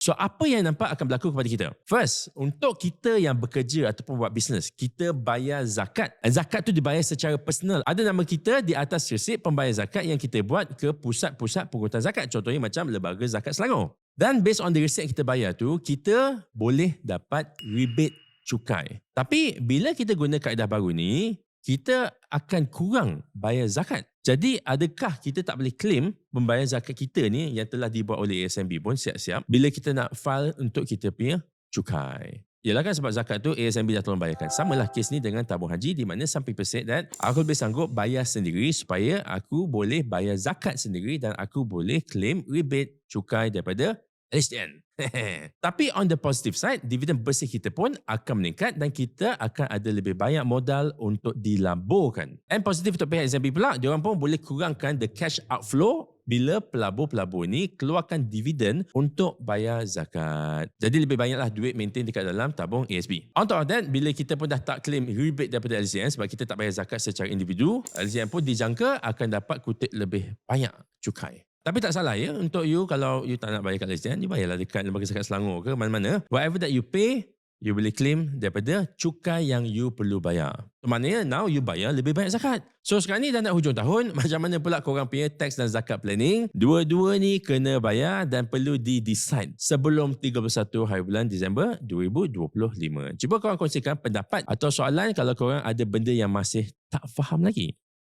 So apa yang nampak akan berlaku kepada kita? First, untuk kita yang bekerja ataupun buat bisnes, kita bayar zakat. Zakat tu dibayar secara personal. Ada nama kita di atas resit pembayar zakat yang kita buat ke pusat-pusat pungutan zakat. Contohnya macam Lembaga Zakat Selangor. Dan based on the receipt kita bayar tu, kita boleh dapat rebate cukai. Tapi bila kita guna kaedah baru ni, kita akan kurang bayar zakat. Jadi adakah kita tak boleh claim membayar zakat kita ni yang telah dibuat oleh ASMB pun siap-siap bila kita nak file untuk kita punya cukai. Yalah kan sebab zakat tu ASMB dah tolong bayarkan. Sama lah kes ni dengan tabung haji di mana some people said that aku lebih sanggup bayar sendiri supaya aku boleh bayar zakat sendiri dan aku boleh claim rebate cukai daripada LHDN. Tapi on the positive side, dividen bersih kita pun akan meningkat dan kita akan ada lebih banyak modal untuk dilaburkan. And positif untuk pihak SMB pula, diorang pun boleh kurangkan the cash outflow bila pelabur-pelabur ni keluarkan dividen untuk bayar zakat. Jadi lebih banyaklah duit maintain dekat dalam tabung ASB. On top of that, bila kita pun dah tak claim rebate daripada LCN sebab kita tak bayar zakat secara individu, LCN pun dijangka akan dapat kutip lebih banyak cukai. Tapi tak salah ya untuk you kalau you tak nak bayar kat LSDN, you bayarlah dekat Lembaga Zakat Selangor ke mana-mana. Whatever that you pay, you boleh claim daripada cukai yang you perlu bayar. So, maknanya now you bayar lebih banyak zakat. So sekarang ni dah nak hujung tahun, macam mana pula korang punya tax dan zakat planning? Dua-dua ni kena bayar dan perlu di-decide sebelum 31 hari bulan Disember 2025. Cuba korang kongsikan pendapat atau soalan kalau korang ada benda yang masih tak faham lagi.